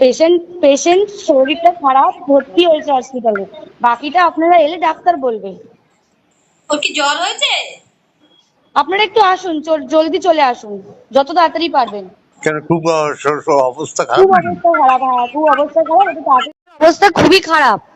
Patient patient শরীরটা খারাপ ভর্তি হয়েছে হসপিটালে বাকিটা আপনারা এলে ডাক্তার বলবে। ওর কি জ্বর হয়েছে? আপনারা একটু আসুন জলদি চলে আসুন যত তাড়াতাড়ি পারবেন। কেন খুব অবস্থা খুব খারাপ খুব অবস্থা খারাপ হ্যাঁ খুব অবস্থা খারাপ তাড়াতাড়ি অবস্থা খুবই খারাপ।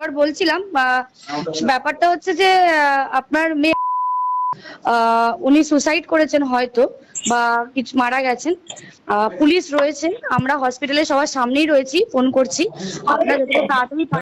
এবার বলছিলাম আহ, ব্যাপারটা হচ্ছে যে আপনার মেয়ে আহ, উনি সুসাইড করেছেন হয়তো বা কিছু মারা গেছেন। আহ, পুলিশ রয়েছে আমরা হসপিটালে সবার সামনেই রয়েছি ফোন করছি। আপনারা যতটা তাড়াতাড়ি